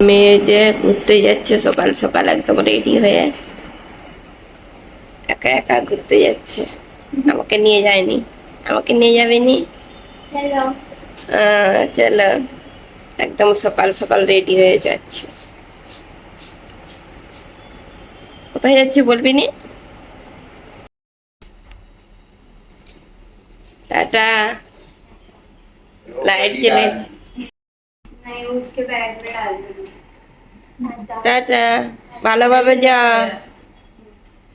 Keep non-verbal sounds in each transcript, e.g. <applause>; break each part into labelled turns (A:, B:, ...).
A: মেয়ে যে ঘুরতে যাচ্ছে সকাল সকাল একদম রেডি হয়ে একা একা ঘুরতে যাচ্ছে। আমাকে নিয়ে যায়নি। আমাকে নিয়ে যাবে নি? আহ, চলো। একদম সকাল সকাল রেডি হয়ে যাচ্ছে। কোথায় যাচ্ছি বলবি নি? টাটা। লাইট জ্বলে
B: नहीं उसके बैग में डाल दूंगी
A: টাটা ভালোভাবে যা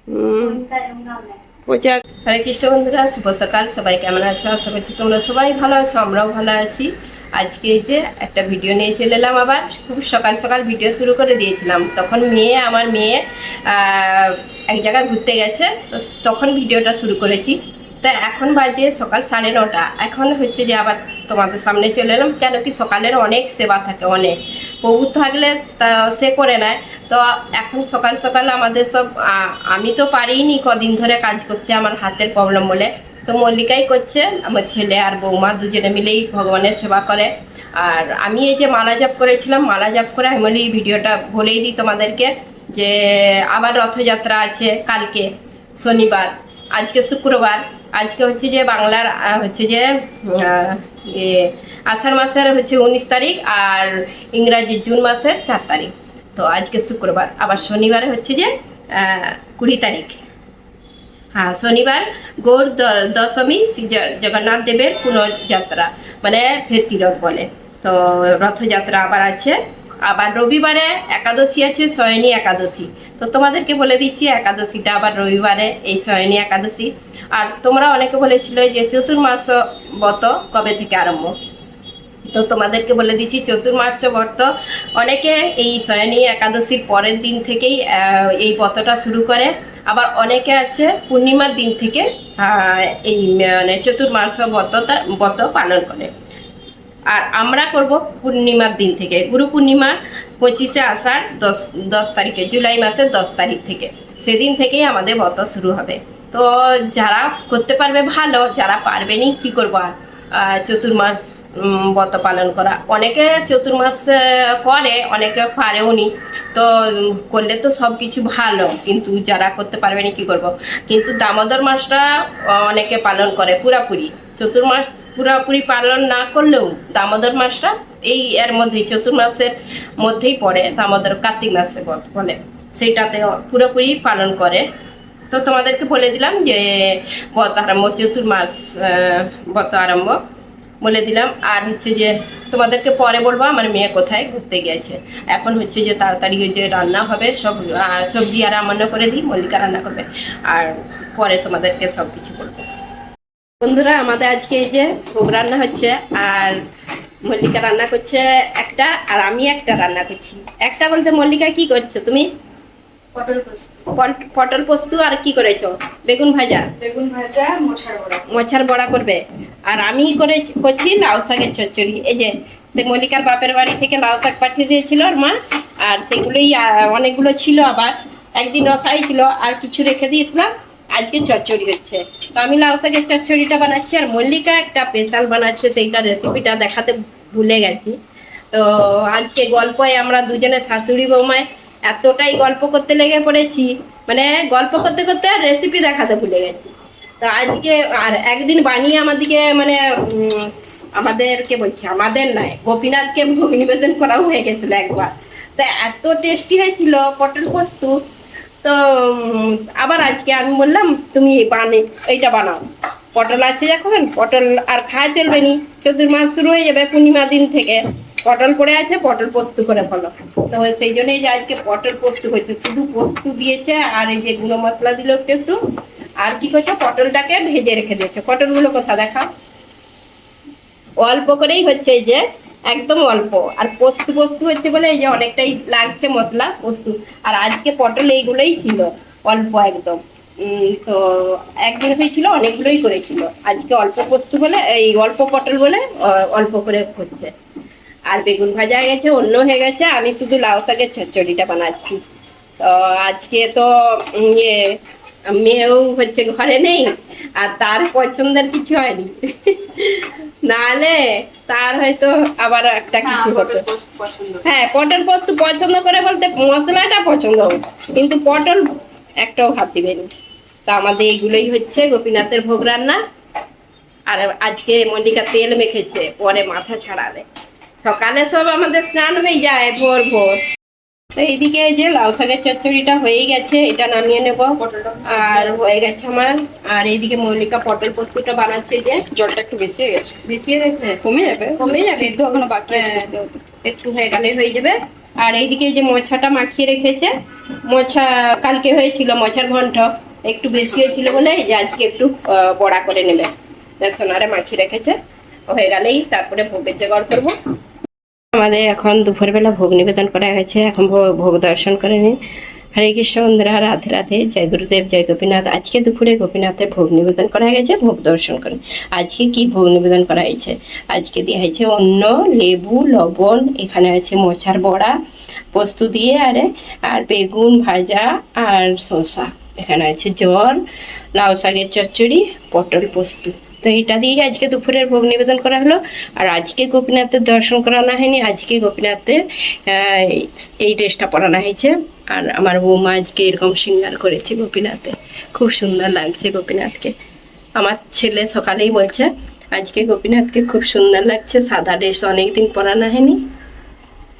A: হুম
B: फोन करूंगा मैं
A: পূজা হরে কৃষ্ণ বন্ধুরা শুভ সকাল সবাই কেমন আছো আশা করছি তোমরা সবাই ভালো আছো আমরাও ভালো আছি আজকে এই যে একটা ভিডিও নিয়ে চলে এলাম আবার খুব সকাল সকাল ভিডিও শুরু করে দিয়েছিলাম তখন মেয়ে আমার মেয়ে আহ, এক জায়গায় ঘুরতে গেছে তো তখন ভিডিওটা শুরু করেছি তা এখন বাজে সকাল সাড়ে নটা। এখন হচ্ছে যে আবার তোমাদের সামনে চলে এলাম কেন কি সকালের অনেক সেবা থাকে, অনেক। প্রভু থাকলে তা সে করে নেয়। তো এখন সকাল সকাল আমাদের সব আমি তো পারিনি কদিন ধরে কাজ করতে, আমার হাতের প্রবলেম বলে। তো মল্লিকাই করছে, আমার ছেলে আর বৌমা দুজনে মিলেই ভগবানের সেবা করে। আর আমি এই যে মালা জাপ করেছিলাম, মালা জাপ করে আমি বলি ভিডিওটা বলেই দিই তোমাদেরকে যে আবার রথযাত্রা আছে কালকে, শনিবার, আজকে শুক্রবার। আজকে হচ্ছে যে বাংলার হচ্ছে যে আষাঢ় মাসের হচ্ছে উনিশ তারিখ আর ইংরাজি জুন মাসের চার তারিখ। তো আজকে শুক্রবার, আবার শনিবারে হচ্ছে যে কুড়ি তারিখ। হ্যাঁ শনিবার গৌর দশমী জগন্নাথ দেবের পুনঃযাত্রা মানে ফেরতিরথ বলে। তো রথযাত্রা আবার আছে। আবার রবিবারে একাদশী আছে, শয়নী একাদশী। তো তোমাদেরকে বলে দিচ্ছি, একাদশীটা আবার রবিবারে, এই শয়নী একাদশী। আর তোমরা অনেকে বলেছিল যে চতুর্মাস ব্রত কবে থেকে আরম্ভ? তো তোমাদেরকে বলে দিচ্ছি, চতুর্মাস ব্রত অনেকে এই শয়নী একাদশীর পরের দিন থেকেই এই ব্রতটা শুরু করে। আবার অনেকে আছে পূর্ণিমার দিন থেকে এই মানে চতুর্মাস ব্রতটা, ব্রত পালন করে। আর আমরা করব পূর্ণিমার দিন থেকে। গুরু পূর্ণিমা পঁচিশে আষাঢ় দশ দশ তারিখে, জুলাই মাসের দশ তারিখ থেকে। সেদিন থেকেই আমাদের ব্রত শুরু হবে। তো যারা করতে পারবে ভালো, যারা পারবেনি, কি করব আর? চতুর্মাস ব্রত পালন করা। অনেকে চতুর্মাস করে, অনেকে পারেও নি। তো করলে তো সব কিছু ভালো, কিন্তু যারা করতে পারবে না কি করব? কিন্তু দামোদর মাসটা অনেকে পালন করে, পুরাপুরি। চতুর্মাস পুরাপুরি পালন না করলেও দামোদর মাসটা এই এর মধ্যেই, চতুর্মাসের মধ্যেই পড়ে, দামোদর কার্তিক মাসে বলে। সেইটাতে পুরোপুরি পালন করে। তো তোমাদেরকে বলে দিলাম যে ব্রত আরম্ভ চতুর্মাস ব্রত আরম্ভ বলে দিলাম। আর হচ্ছে যে তোমাদেরকে পরে বলব, আমার মেয়ে কোথায়? ঘুরতে গেছে এখন হচ্ছে যে তাড়াতাড়ি ওই যে রান্না হবে, সব সবজি আর রান্না করে দিই, মল্লিকা রান্না করবে। আর পরে তোমাদেরকে সব কিছু বলব। বন্ধুরা, আমাদের আজকে এই যে ভোগ রান্না হচ্ছে, আর মল্লিকা রান্না করছে একটা, আর আমি একটা রান্না করছি। একটা বলতে মল্লিকা কি করছ তুমি?
B: পটল পোস্ত।
A: পট- পটল পোস্ত আর কি করেছ? বেগুন ভাজা?
B: বেগুন ভাজা মোছার বড়া।
A: মোছার বড়া করবে। আর আমি করে করছি লাউ শাকের চচ্চড়ি। এই যে সে মল্লিকার বাপের বাড়ি থেকে লাউ শাক পাঠিয়ে দিয়েছিল আর মা আর সেগুলোই অনেকগুলো ছিল আবার। একদিন রসাই ছিল আর কিছু রেখে দিয়েছিলাম। আজকে চচ্চড়ি হচ্ছে। তো আমি লাউ শাকের চচ্চড়িটা বানাচ্ছি আর মল্লিকা একটা স্পেশাল বানাচ্ছে সেইটা রেসিপিটা দেখাতে ভুলে গেছি। তো আজকে গল্পে আমরা দুজনে শাশুড়ি বৌমায় এতটাই গল্প করতে লেগে পড়েছি। মানে গল্প করতে করতে আর রেসিপি দেখাতে ভুলে গেছি। তো আজকে আর একদিন বানিয়ে আমাদেরকে মানে আমাদেরকে বলছি? আমাদের নয়, গোপীনাথকে ভোগ নিবেদন করাও হয়ে গেছিল একবার। তা এত টেস্টি হয়েছিল, পটল পোস্ত। তো আবার আজকে আমি বললাম, তুমি বানে, এইটা বানাও। পটল আছে যখন, পটল আর খাওয়া চলবে নি। চতুর্মাস শুরু হয়ে যাবে পূর্ণিমা দিন থেকে। পটল পড়ে আছে, পটল পোস্ত করে বলো তো সেই জন্যই যে আজকে পটল পোস্ত হয়েছে। শুধু পোস্ত দিয়েছে আর এই যে গুঁড়ো মশলা দিল একটু একটু। আর কি করছ? পটলটাকে ভেজে রেখে দিয়েছে। পটলগুলো কোথা দেখা অল্প করেই হচ্ছে যে, একদম অল্প। আর পোস্ত পোস্ত হচ্ছে বলে এই যে অনেকটাই লাগছে মশলা, পোস্ত। আর আজকে পটল এইগুলোই ছিল, অল্প একদম। তো একদিন হয়েছিল, অনেকগুলোই করেছিল। আজকে অল্প পোস্ত বলে, এই অল্প পটল বলে অল্প করে হচ্ছে। আর বেগুন ভাজা হয়ে গেছে অন্য হয়ে গেছে আমি শুধু লাউ শাকের চচ্চড়িটা বানাচ্ছি। তো আজকে তো ইয়ে মেয়েও হচ্ছে ঘরে নেই আর তার পছন্দের কিছু হয়নি। <laughs> নালে তার হয়তো আবার একটা কিছু হতো। হ্যাঁ পটল পোস্ত পছন্দ করে বলতে মশলাটা পছন্দ কিন্তু পটল একটাও হাত দিবেনি তো আমাদের এইগুলোই হচ্ছে গোপীনাথের ভোগ রান্না। আর আজকে মল্লিকা তেল মেখেছে পরে মাথা ছাড়াবে। সকালে সব আমাদের স্নান হয়ে যায় ভোর ভোর। তো এইদিকে এই যে লাউ শাকের চচ্চড়িটা হয়ে গেছে এটা নামিয়ে নেব। আর হয়ে গেছে আমার। আর এইদিকে মল্লিকা পটল পোস্তটা বানাচ্ছে যে।
C: জলটা একটু বেশি হয়ে গেছে।
A: বেশি হয়ে গেছে?
C: কমে যাবে।
A: কমে যাবে?
C: সিদ্ধ এখনও বাকি আছে।
A: হ্যাঁ। একটু হয়ে গেলে হয়ে যাবে। আর এইদিকে এই যে মোছাটা মাখিয়ে রেখেছে। মোছা কালকে হয়েছিল মোছার ঘন্ট। একটু বেশি হয়েছিল বলে এই যে আজকে একটু বড়া করে নেবে। সোনারে মাখিয়ে রেখেছে। হয়ে গেলেই তারপরে ভোগের জোগাড় করব। আমাদের এখন দুপুরবেলা ভোগ নিবেদন করা গেছে এখন ভোগ দর্শন করে নিন। হরে কৃষ্ণ, বন্ধুরা, রাধে রাধে, জয় গুরুদেব, জয় গোপীনাথ। আজকে দুপুরে গোপীনাথের ভোগ নিবেদন করা গেছে। ভোগ দর্শন করেন। আজকে কি ভোগ নিবেদন করা হয়েছে? আজকে দেওয়া হয়েছে অন্য লেবু, লবণ, এখানে আছে মোচার বড়া, পোস্ত দিয়ে আরে, আর বেগুন ভাজা আর শসা। এখানে আছে জল লাউ শাকের চচ্চড়ি, পটল পোস্ত। তো এটা দিয়ে আজকে দুপুরের ভোগ নিবেদন করা হলো। আর আজকে গোপীনাথের দর্শন করানো হয়নি, আজকে গোপীনাথের এই ড্রেসটা পরানো হয়েছে। আর আমার বৌমা আজকে এরকম সিঙ্গার করেছে গোপীনাথে। খুব সুন্দর লাগছে গোপীনাথকে। আমার ছেলে সকালেই বলছে, আজকে গোপীনাথকে খুব সুন্দর লাগছে, সাদা ড্রেস অনেকদিন পরানো হয়নি,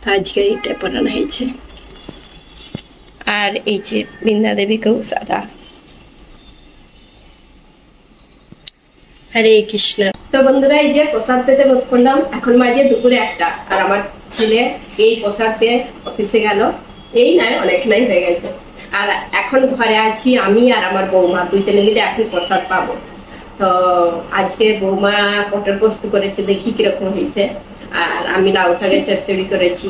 A: তো আজকে এইটা পরানো হয়েছে। আর এই যে বৃন্দা দেবীকেও সাদা। হরে কৃষ্ণ। তো বন্ধুরা, এই যে প্রসাদ পেতে বস করলাম এখন মাঝে দুপুরে একটা, আর আমার ছেলে এই প্রসাদ পেয়ে অফিসে গেল। এই নয় অনেকটাই হয়ে গেছে। আর এখন ঘরে আছি আমি আর আমার বৌমা দুজনে মিলে এখন প্রসাদ পাবো। তো আজকে বৌমা পটল পোস্ত করেছে, দেখি কীরকম হয়েছে। আর আমি লাউ শাকের চচ্চড়ি করেছি।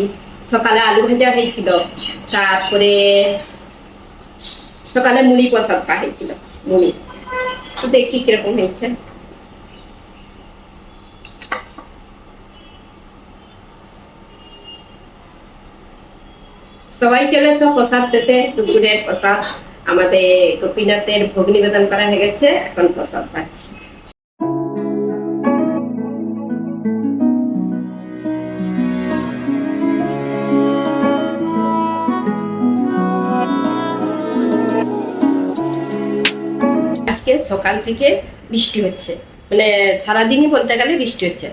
A: সকালে আলু ভাজা হয়েছিল, তারপরে সকালে মুড়ি প্রসাদ পা হয়েছিল, মুড়ি। তো দেখি কীরকম হয়েছে। সবাই চলে এসো, প্রসাদ পেতে। দুপুরের প্রসাদ। আমাদের গোপীনাথের ভোগ নিবেদন করা হয়ে গেছে, এখন প্রসাদ পাচ্ছি। আজকে সকাল থেকে বৃষ্টি হচ্ছে। মানে সারাদিনই বলতে গেলে বৃষ্টি হচ্ছে।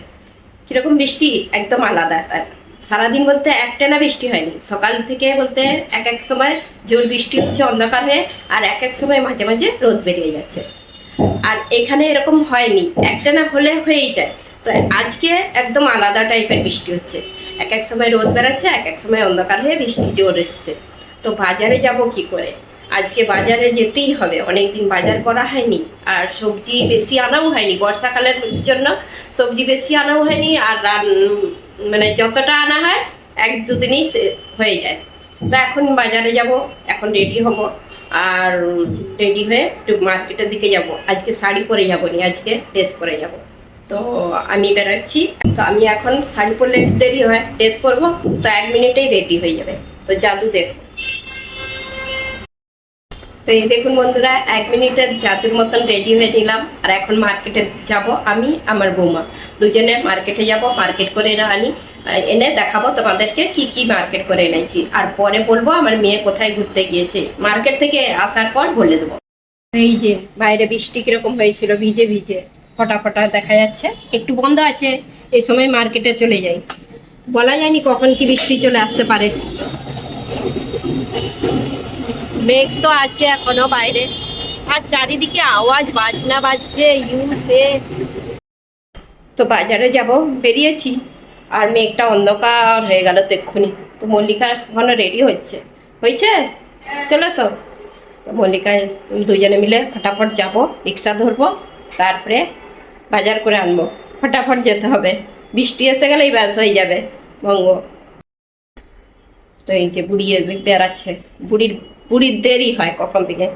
A: কীরকম বৃষ্টি? একদম আলাদা তার। সারাদিন বলতে একটানা বৃষ্টি হয়নি। সকাল থেকে বলতে এক এক সময় জোর বৃষ্টি হচ্ছে, অন্ধকার হয়ে, আর এক এক সময় মাঝে মাঝে রোদ বেরিয়ে যাচ্ছে। আর এখানে এরকম হয়নি। একটানা হলে হয়েই যায়। তো আজকে একদম আলাদা টাইপের বৃষ্টি হচ্ছে। এক এক সময় রোদ বেড়াচ্ছে, এক এক সময় অন্ধকার হয়ে বৃষ্টি জোর এসছে। তো বাজারে যাব কি করে? আজকে বাজারে যেতেই হবে। অনেকদিন বাজার করা হয়নি, আর সবজি বেশি আনাও হয়নি। বর্ষাকালের জন্য সবজি বেশি আনাও হয়নি, আর রান- মানে যতটা আনা হয়, এক দুদিনই হয়ে যায়। তো এখন বাজারে যাব, এখন রেডি হব আর রেডি হয়ে একটু মার্কেটের দিকে যাব। আজকে শাড়ি পরে যাব নি, আজকে ড্রেস পরে যাব। তো আমি বেরোচ্ছি। তো আমি এখন শাড়ি পরলে দেরি হয় ড্রেস পরবো, তো এক মিনিটেই রেডি হয়ে যাবে। তো জাদু দেখো। তো এই দেখুন বন্ধুরা, এক মিনিটের জাতুর মতন রেডি হয়ে নিলাম, আর এখন মার্কেটে যাব আমি, আমার বৌমা। দুজনে মার্কেটে যাব মার্কেট করে আনি এনে দেখাবো তোমাদেরকে কি কি মার্কেট করে এনেছি। আর পরে বলব আমার মেয়ে কোথায় ঘুরতে গিয়েছে। মার্কেট থেকে আসার পর বলে দেবো। এই যে, বাইরে বৃষ্টি কীরকম হয়েছিল, ভিজে ভিজে, ফটা ফটা দেখা যাচ্ছে। একটু বন্ধ আছে, এই সময় মার্কেটে চলে যাই। বলা যায়নি কখন কি বৃষ্টি চলে আসতে পারে। মেঘ তো আছে এখনও বাইরে। আর চারিদিকে আওয়াজ বাজনা বাজছে ইউ সে তো বাজারে যাব বেরিয়েছি। আর মেঘটা অন্ধকার হয়ে গেল তো এক্ষুনি। তো মল্লিকা এখনও রেডি হচ্ছে। হয়েছে? চলে এসো। মল্লিকা দুজনে মিলে ফটাফট যাব রিক্সা ধরবো তারপরে বাজার করে আনব। ফটাফট যেতে হবে। বৃষ্টি এসে গেলেই ব্যাস হয়ে যাবে ভঙ্গ তো এই যে বুড়ি বেড়াচ্ছে। বুড়ির বুড়ির দেরি হয় কখন থেকে?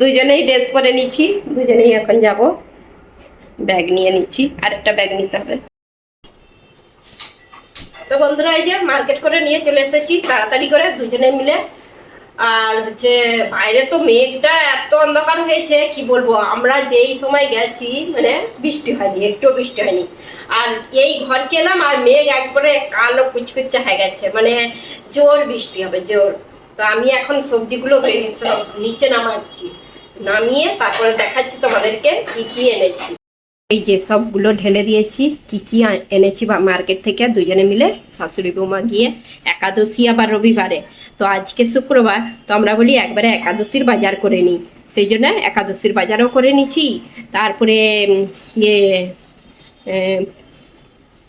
A: দুজনেই ড্রেস পরে নিচ্ছি দুজনেই এখন যাব। ব্যাগ নিয়ে নিচ্ছি আর একটা ব্যাগ নিতে হবে। তো বন্ধুরা, এই যে মার্কেট করে নিয়ে চলে এসেছি, তাড়াতাড়ি করে দুজনে মিলে। আর হচ্ছে, বাইরে তো মেঘটা এত অন্ধকার হয়েছে, কি বলব? আমরা যেই সময় গেছি মানে বৃষ্টি হয়নি একটু বৃষ্টি হয়নি। আর এই ঘর কেলাম আর মেঘ একবারে কালো কুচকুচে হয়ে গেছে মানে জোর বৃষ্টি হবে, জোর। তো আমি এখন সবজিগুলো সব নিচে নামাচ্ছি। নামিয়ে তারপরে দেখাচ্ছি তোমাদেরকে কি কি এনেছি। এই যে সবগুলো ঢেলে দিয়েছি, কি কি এনেছি বা মার্কেট থেকে দুজনে মিলে, শাশুড়ি বৌমা গিয়ে, একাদশী আবার রবিবারে। তো আজকে শুক্রবার, তো আমরা বলি একবারে একাদশীর বাজার করে নিই। সেই জন্য একাদশীর বাজারও করে নিছি। তারপরে ইয়ে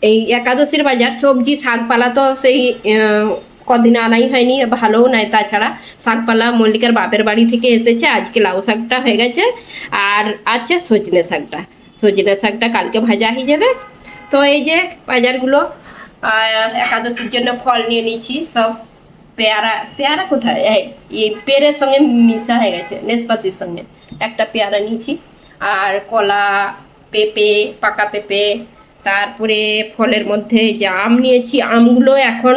A: এই একাদশীর বাজার সবজি, শাকপালা তো সেই কদিন আনাই হয়নি, ভালোও নয়। তাছাড়া শাকপালা মল্লিকার বাপের বাড়ি থেকে এসেছে, আজকে লাউ শাকটা হয়ে গেছে। আর আছে সজনে শাকটা। সজনে শাকটা কালকে ভাজা হয়ে যাবে। তো এই যে বাজারগুলো একাদশীর জন্য ফল নিয়ে নিয়েছি, সব পেয়ারা পেয়ারা কোথায়? এই পেয়ারের সঙ্গে মিশা হয়ে গেছে, নেসপাতির সঙ্গে। একটা পেয়ারা নিয়েছি। আর কলা, পেঁপে, পাকা পেঁপে তারপরে ফলের মধ্যে যে আম নিয়েছি, আমগুলো এখন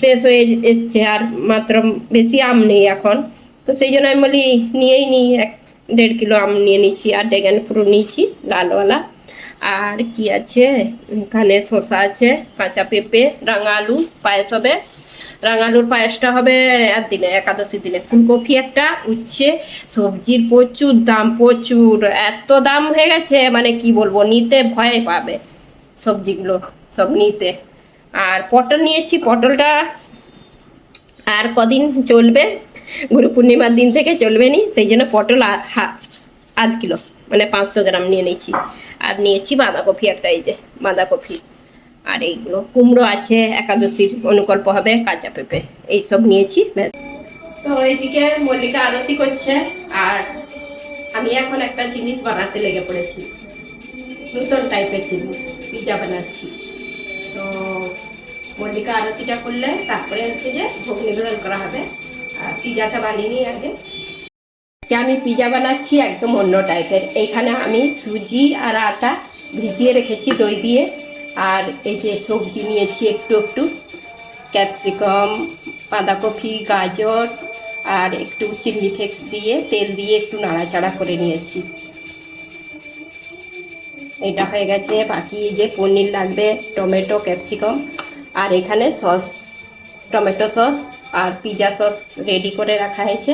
A: শেষ হয়ে এসছে আর মাত্র বেশি আম নেই এখন। তো সেই জন্য আমি বলি, নিয়েই নিই, এক দেড় কিলো আম নিয়ে নিয়েছি আর ড্রাগন ফ্রুট নিয়েছি, লালওয়ালা। আর কি আছে? এখানে শসা আছে, কাঁচা পেঁপে, রাঙা আলু, পায়েস হবে। রাঙালুর পায়েসটা হবে এক দিনে একাদশী দিনে। ফুলকপি একটা, উচ্ছে, সবজির প্রচুর দাম, প্রচুর। এত দাম হয়ে গেছে মানে কি বলব, নিতে ভয় পাবে সবজিগুলো, সব নিতে। আর পটল নিয়েছি, পটলটা আর কদিন চলবে? গুরু পূর্ণিমার দিন থেকে চলবে নি, সেই জন্য পটল আধ কিলো মানে পাঁচশো গ্রাম নিয়ে নিয়েছি। আর নিয়েছি বাঁধাকপি একটা, এই যে, বাঁধাকপি। আর এইগুলো, কুমড়ো আছে, একাদশীর অনুকল্প হবে, কাঁচা পেঁপে, এইসব নিয়েছি তো এইদিকে মল্লিকা আরতি করছে, আর আমি এখন একটা জিনিস বানাতে লেগে পড়েছি। নতুন টাইপের জিনিস, পিজা বানাচ্ছি। তো মল্লিকা আরতিটা করলে, তারপরে হচ্ছে যে ভোগ নিবেদন করা হবে। আর পিজাটা বানিয়ে নিই আগে। আমি পিজা বানাচ্ছি একদম অন্য টাইপের এইখানে আমি সুজি আর আটা ভিজিয়ে রেখেছি দই দিয়ে। আর এই যে সবজি নিয়েছি একটু একটু, ক্যাপসিকাম, বাঁধাকপি, গাজর আর একটু চিলি ফ্লেক্স দিয়ে, তেল দিয়ে একটু নাড়াচাড়া করে নিয়েছি। এটা হয়ে গেছে, বাকি যে পনির লাগবে, টমেটো, ক্যাপসিকাম আর এখানে সস, টমেটো সস আর পিজা সস রেডি করে রাখা হয়েছে।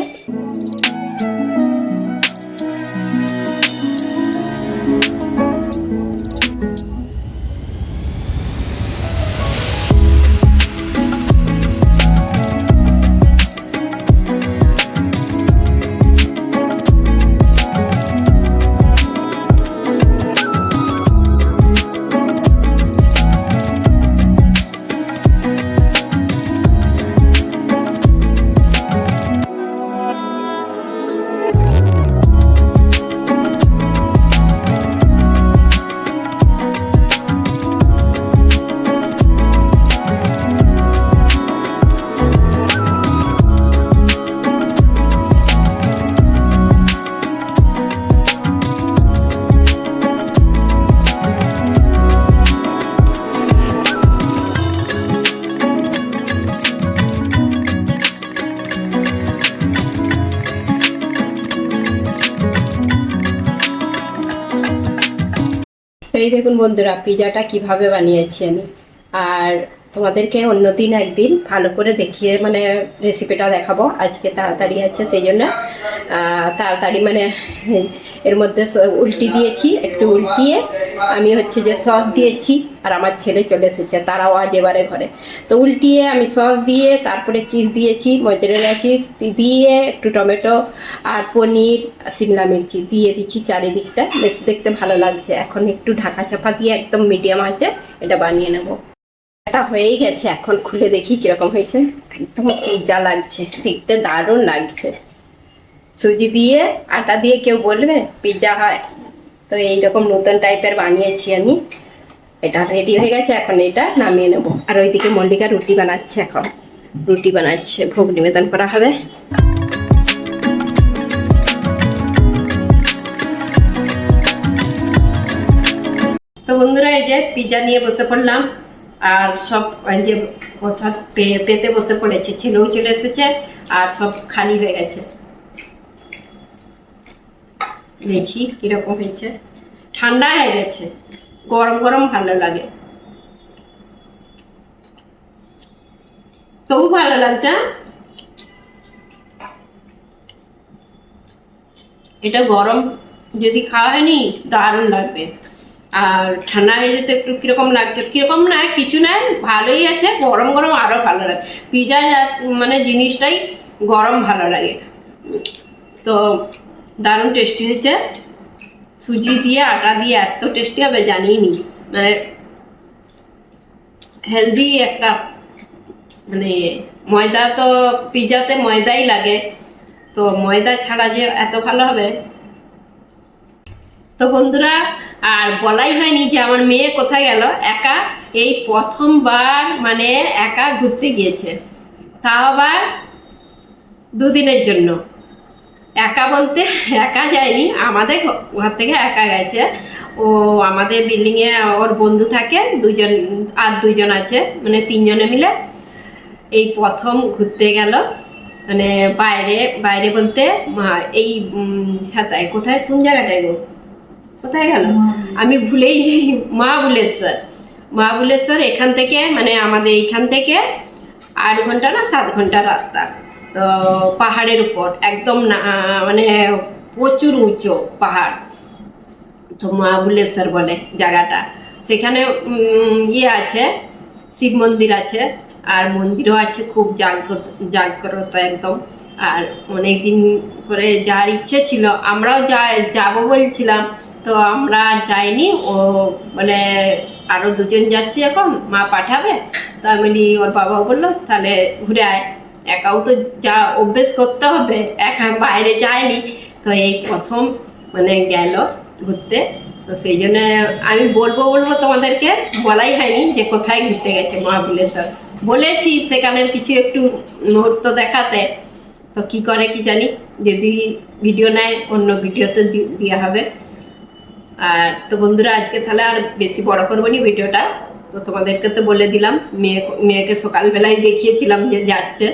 A: এই দেখুন বন্ধুরা পিজাটা কীভাবে বানিয়েছি আমি। আর তোমাদেরকে অন্য দিন একদিন ভালো করে দেখিয়ে মানে রেসিপিটা দেখাবো। আজকে তাড়াতাড়ি আছে, সেই জন্য তাড়াতাড়ি মানে এর মধ্যে উল্টি দিয়েছি, একটু উল্টিয়ে আমি হচ্ছে যে সস দিয়েছি, আর আমার ছেলে চলে এসেছে, তারাও আজ এবারে ঘরে। তো উল্টিয়ে আমি সস দিয়ে, তারপরে চিজ দিয়েছি মজরেলা চিজ দিয়ে, একটু টমেটো আর পনির, সিমলা মির্চি দিয়ে দিচ্ছি চারিদিকটা। বেশ দেখতে ভালো লাগছে। এখন একটু ঢাকা চাপা দিয়ে একদম মিডিয়াম আছে, এটা বানিয়ে নেব। এটা হয়েই গেছে, এখন খুলে দেখি কীরকম হয়েছে। একদম পিজা লাগছে, দেখতে দারুণ লাগছে। সুজি দিয়ে, আটা দিয়ে কেউ বলবে পিজা হয়। তো এইরকম নতুন টাইপের বানিয়েছি আমি। এটা রেডি হয়ে গেছে, এখন এটা নামিয়ে নেব। আর ওইদিকে মল্লিকা রুটি বানাচ্ছে এখন। রুটি বানাচ্ছে, ভোগ নিবেদন করা হবে। তো বন্ধুরা, এই যে পিজা নিয়ে বসে পড়লাম। আর সব ওই যে বসা পে- পেতে বসে পড়েছে, ছেলেও চলে এসেছে আর সব খালি হয়ে গেছে। দেখি কীরকম হয়েছে। ঠান্ডা হয়ে গেছে, গরম গরম ভালো লাগে। তবু ভালো লাগছে এটা গরম, যদি খাওয়া হয়নি, দারুণ লাগবে। আর ঠান্ডা হয়ে যেতে একটু কীরকম লাগছে? কীরকম না, কিছু না, ভালোই আছে, গরম গরম আরও ভালো লাগে। পিজা মানে জিনিসটাই গরম ভালো লাগে। তো দারুণ টেস্টি হয়েছে। সুজি দিয়ে, আটা দিয়ে এত টেস্টি হবে জানিই নি মানে হেলদি একটা মানে ময়দা তো পিজাতে ময়দাই লাগে। তো ময়দা ছাড়া যে এত ভালো হবে। তো বন্ধুরা আর বলাই হয়নি যে আমার মেয়ে কোথায় গেল, একা এই প্রথমবার মানে একা ঘুরতে গিয়েছে। তাও আবার দুদিনের জন্য। একা বলতে একা যায়নি, আমাদের ঘর থেকে একা গেছে। ও আমাদের বিল্ডিংয়ে ওর বন্ধু থাকে, দুজন, আর দুজন আছে মানে তিনজনে মিলে। এই প্রথম ঘুরতে গেল। মানে বাইরে বাইরে বলতে এই হাতায় কোথায়, কোন জায়গাটায় গো? কোথায় গেল? আমি ভুলেই যাই <laughs> মা বুলেশ্বর মা বুলেশ্বর এখান থেকে মানে আমাদের এইখান থেকে আট ঘণ্টা না সাত ঘণ্টা রাস্তা। তো পাহাড়ের উপর একদম না মানে প্রচুর উঁচু পাহাড়। তো মা বুলেশ্বর বলে জায়গাটা। সেখানে ইয়ে আছে শিব মন্দির আছে আর মন্দিরও আছে খুব জাগ্রত জাগ্রত একদম। আর অনেক দিন করে যাওয়ার ইচ্ছে ছিল আমরাও যা যাব বলছিলাম। তো আমরা যাইনি, ও বলে আরও দুজন যাচ্ছি এখন, মা পাঠাবে। তো আমি বলি, ওর বাবাও বলল, তাহলে ঘুরে আয়। একাও তো যা অভ্যেস করতে হবে, একা বাইরে যায়নি। তো এই প্রথম মানে গেল ঘুরতে। তো সেই জন্য আমি বলব বলব তোমাদেরকে, বলাই হয়নি যে কোথায় ঘুরতে গেছে মহাবলেশ্বর। বলেছি সেখানের কিছু একটু মুহূর্ত দেখাতে। তো কি করে কি জানি, যদি ভিডিও নেয়, অন্য ভিডিওতে দেওয়া হবে। আর তো বন্ধুরা, আজকে তাহলে আর বেশি বড় করব নি ভিডিওটা। তো তোমাদেরকে তো বলে দিলাম, মেয়ে, মেয়েকে সকালবেলায় দেখিয়েছিলাম যে যাচ্ছে।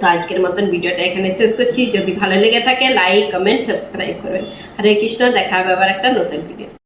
A: তো আজকের মতন ভিডিওটা এখানে শেষ করছি। যদি ভালো লেগে থাকে লাইক কমেন্ট সাবস্ক্রাইব করবেন। হরে কৃষ্ণ, দেখা হবে আবার একটা নতুন ভিডিও